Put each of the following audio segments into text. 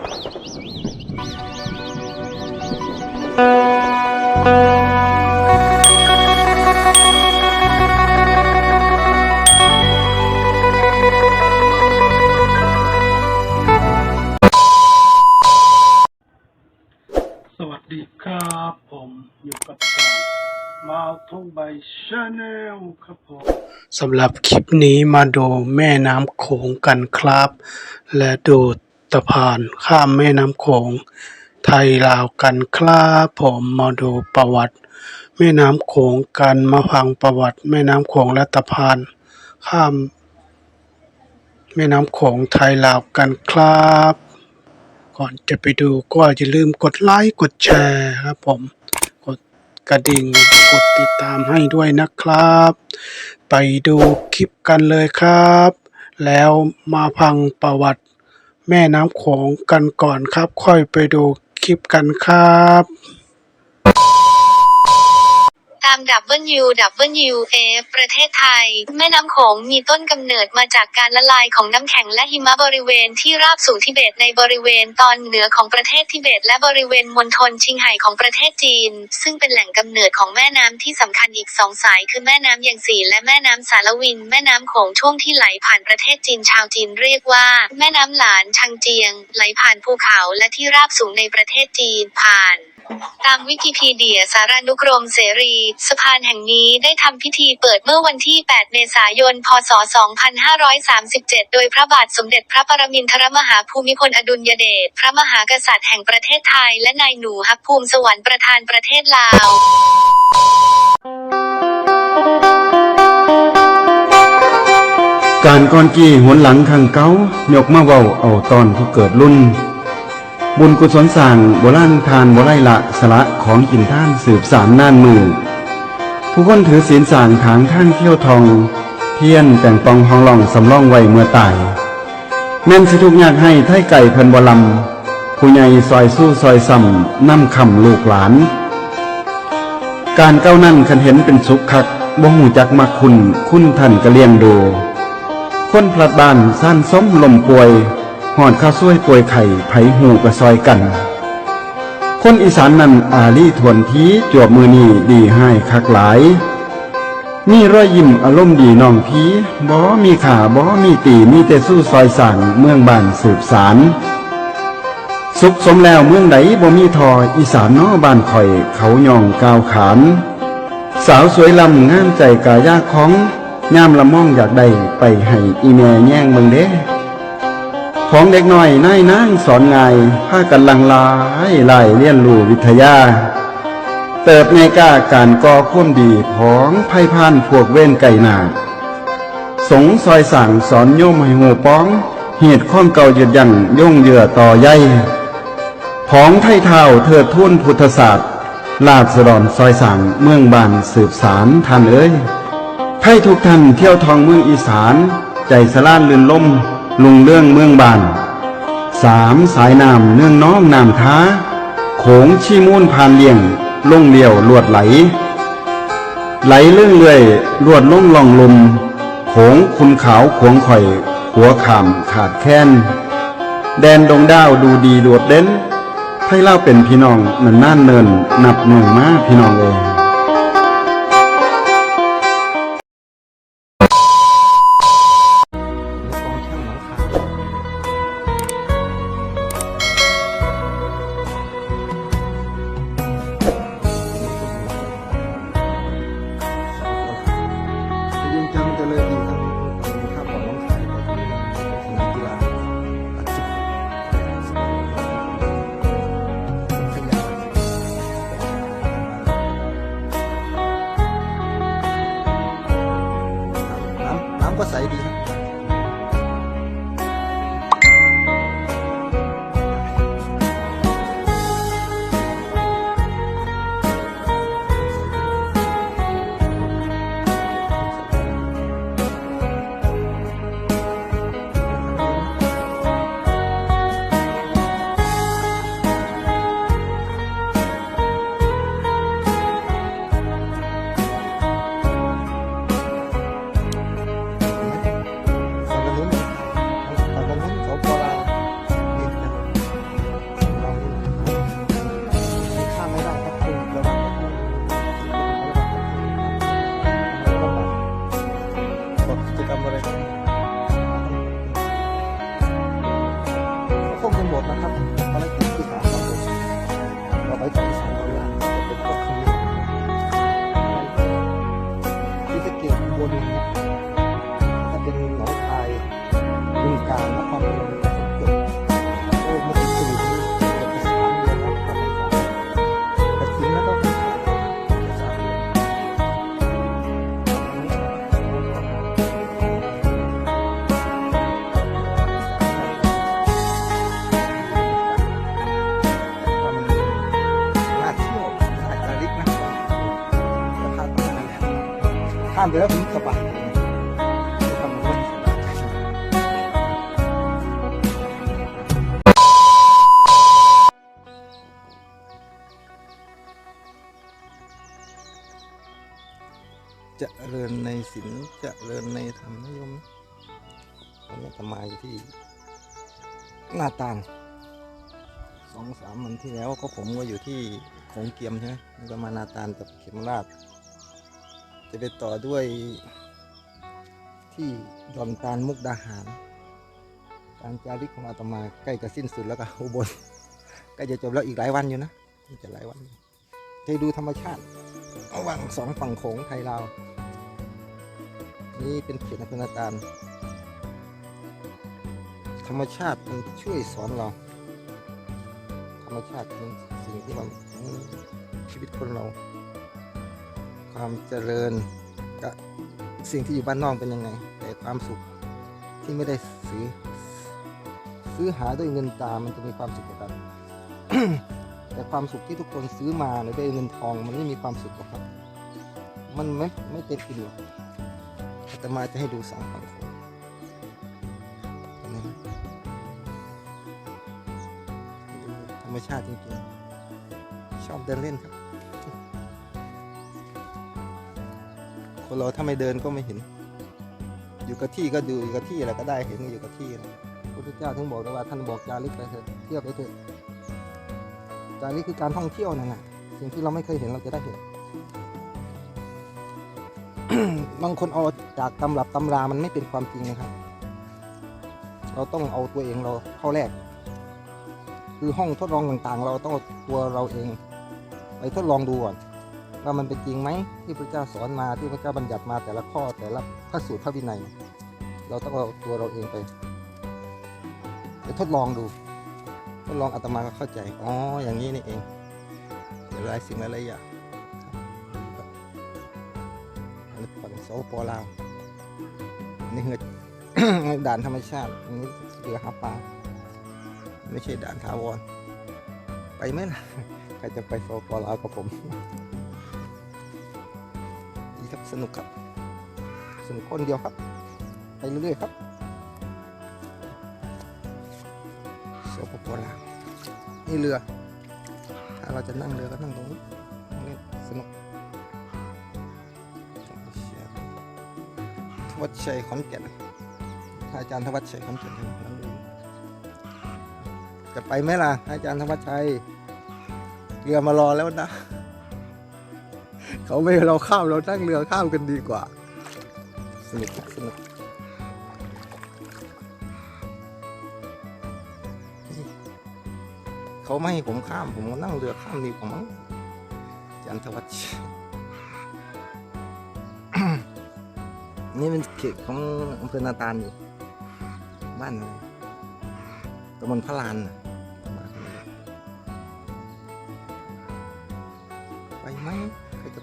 สวัสดีครับผมอยู่กับช่องมาทงใบชาแนลครับผมสำหรับคลิปนี้มาดูแม่น้ำโขงกันครับ และดู สะพานข้ามแม่น้ำโขงไทยลาวกันครับผมมาดูประวัติ แม่น้ำโขงกันมาฟังประวัติ แม่น้ำโขงและสะพาน ข้าม แม่น้ำโขงไทยลาวกันครับ ก่อนจะไปดูก็อย่าลืมกดไลค์กดแชร์ครับผมกดกระดิ่งกดติดตามให้ด้วยนะครับ ไปดูคลิปกันเลยครับ แล้วมาฟังประวัติ แม่น้ำโขงกันก่อนครับ ค่อยไปดูคลิปกันครับาม WWF ประเทศไทย แม่น้ำโขงมีต้นกำเนิดมาจากการละลายของน้ำแข็งและหิมะบริเวณที่ราบสูงทิเบตในบริเวณตอนเหนือของประเทศทิเบต และบริเวณมณฑลชิงไห่ของประเทศจีน ซึ่งเป็นแหล่งกำเนิดของแม่น้ำที่สำคัญอีกสองสายคือแม่น้ำยางซีและแม่น้ำสารวิน แม่น้ำโขงช่วงที่ไหลผ่านประเทศจีนชาวจีนเรียกว่า แม่น้ำหลานชังเจียง ไหลผ่านภูเขาและที่ราบสูงในประเทศจีนผ่าน ตามวิกิพีเดียสารานุกรมเสรี สะพานแห่งนี้ได้ทำพิธีเปิดเมื่อวันที่ 8 เมษายน พศ 2537 โดยพระบาทสมเด็จพระปรมินทรมหาภูมิพลอดุลยเดช พระมหากษัตริย์แห่งประเทศไทย และนายหนูฮักภูมิสวรรค์ประธานประเทศลาวการก่อนกี้หวนหลังขังเก้ายกมาเว้าเอาตอนผู้เกิดรุ่น บุญกุศลสร้างโบราณทานโบไรละสละของกินท่านสืบสารน่านมือ ผู้คนถือศีลสางทางท่านเที่ยวทอง เทียนแต่งปองห้องหล่องสำรองไว้เมื่อตายแม่นสิทุกอยากให้ไทยไก่เพิ่นบลำผู้ใหญ่ซอยสู้ซอยซ้ำนำคำลูกหลาน การเก้านั่นคันเห็นเป็นสุขคักบ่หูจักมักคุณ คุณท่านก็เลียงดู คนพลัดบ้านสั้นสมลมป่วย หอดข้าวซ้วยป่วยไข่ไผหูกระซอยกัน คนอีสานนั่นอาลีทวนทีจวบมือนีดีให้คักหลาย มีรอยยิ้มอารมณ์ดีน้องพีบ่มีขาบ่มีตีมีแต่สู้ซอยสั่งเมืองบ้านสืบสารสุขสมแล้วเมืองไหนบ่มีทออีสานน้อบ้านข่อย เขาย่องก้าวขาน สาวสวยลำงามใจกายาของยามละม่องอยากได้ไปให้อีแม่แย่งเมืองเด้ ของเด็กน้อยนายนางสอนง่ายพากันลังลายไล่เลียนรู้วิทยา เติบในก้าการก่อค้นดีของไพ่พานพวกเว้นไก่หนา สงซอยสั่งสอนโยมให้หูป้อง เหตุข้องเก่าหยุดยันย่งเหยื่อต่อใยผองไทยเท้าเทิดทุ่นพุทธศาสตร์ ลาดสรอนซอยสั่งเมืองบานสืบสารท่านเอ้ยไทยทุกท่านเที่ยวทองเมืองอีสาน ใจสลานลื่นล่ม ลุงเรื่องเมืองบานสามสายน้ำเนื่องน้องน้ำท้า โขงชีมูนผ่านเลี่ยงลงเลียวลวดไหล ไหลเลื่องเลื่อยลวดล่องล่องลมโขงคุณขาวขวงข่อย หัวขามขาดแค้น แดนดงดาวดูดีโดดเด่นให้เล่าเป็นพี่น้องนันน่านเนินนับหนึ่งมาพี่น้องเองยั ดนะครับภารกิจที่สามของผมเราไปจากอีสานเราล่างจะเป็นพวกขมิ้นที่จะเกตบบนนี้ ข้ามไปแล้วผมสบายไม่ต้องมาเล่นจะเริญในศีลจะเริญในธรรมนิยมวันนี้จะมาอยู่ที่หน้าตาลสองสามวันที่แล้วก็ผมก็อยู่ที่โขงเกียมใช่ไหมก็มานาตาลกับเขมราช จะไปต่อด้วยที่ดอนตาลมุกดาหารการจาริกของอาตมาใกล้จะสิ้นสุดแล้วก็อุบลใกล้จะจบแล้วอีกหลายวันอยู่นะจะหลายวันจะดูธรรมชาติระหว่างสองฝั่งโขงไทยลาวนี่เป็นเขตอำเภอนาตาลธรรมชาติมันช่วยสอนเรา ธรรมชาติเป็นสิ่งที่มันชีวิตคนเรา ความเจริญกับสิ่งที่อยู่บ้านนอกเป็นยังไง แต่ความสุขที่ไม่ได้ซื้อซื้อหาด้วยเงินตามันจะมีความสุขกว่ากันแต่ความสุขที่ทุกคนซื้อมาเนี่ยด้วยเงินทองมันไม่มีความสุขหรอกครับ มันไม่ไม่เต็มอิ่มหรอกอาตมาจะให้ดูสองฝั่งของเห็นไหมครับดูธรรมชาติจริงๆชอบเดินเล่นครับ คนเราถ้าไม่เดินก็ไม่เห็น อยู่กับที่ก็ดูอยู่กับที่อะไรก็ได้เห็นอยู่กับที่นะพระพุทธเจ้าถึงบอกนะว่าท่านบอกจาริกไปเถอะเที่ยวไปเถอะจาริกคือการท่องเที่ยวนั่นแหะสิ่งที่เราไม่เคยเห็นเราจะได้เห็นบางคนเอาจากตำรับตำรามันไม่เป็นความจริงนะครับ เราต้องเอาตัวเองเราเข้าแรก คือห้องทดลองต่างๆ เราต้องเอาตัวเราเอง ไปทดลองดูก่อน ว่ามันเป็นจริงไหมที่พระเจ้าสอนมาที่พระเจ้าบัญญัติมาแต่ละข้อแต่ละพระสูตรพระวินัย เราต้องเอาตัวเราเองไปไปทดลองดู ทดลองอาตมาก็เข้าใจอ๋ออย่างนี้นี่เองหลายสิ่งหลายอย่างอันนี้ฝั่งโซปอลาวนี่เหือด่านธรรมชาติอันนี้เรือหาปลาไม่ใช่ด่านถาวรไปไหมล่ะใครจะไปโซปอลาวกับผม ครับสนุกครับ สนุกคนเดียวครับ ไปเรื่อยๆครับโซปอลานี่เรือ ถ้าเราจะนั่งเรือก็นั่งตรงนี้นี้สนุกทวัชชัยขอนแก่นถ้อาจารย์ทวัชชัยขอนแก่นนั่งเรือจะไปไหมล่ะอาจารย์ธรรมชัยเรือมารอแล้วนะ เขาไม่เราข้ามเรานั่งเรือข้ามกันดีกว่า สนุกสนุกเขาไม่ให้ผมข้ามผมก็นั่งเรือข้ามดีกว่ามั้งจารย์ธวัชชัยนี่เป็นเขตของอำเภอนาตาลอยู่บ้านอะไรตำบลพระลานน่ะ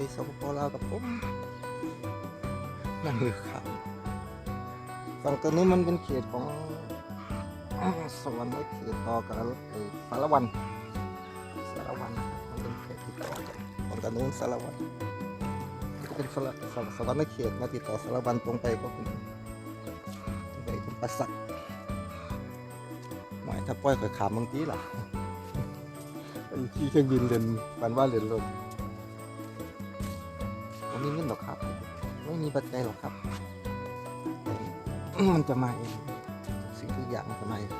ไปสปปลาวกับผมนั่นคือครับฝั่งตัวนี้มันเป็นเขตของสวรรค์เขตต่อกับไอ้สารวันสารวันมันเป็นเขตที่ต่อกันฝั่งตัวนู้นสารวันก็เป็นสารสารสวรรค์เขตมาติดต่อสารวันตรงไปก็เป็นไปเป็นปราสักหมายถ้าปล่อยข่อยขามบางทีล่ะไอ้ที่เครื่องบินเดินปันว่าเดินรถ ผมมีเงินหรอกครับ ไม่มีปัจจัยหรอกครับ มันจะมาเองสิ่งทุกอย่างมันจะมาเอง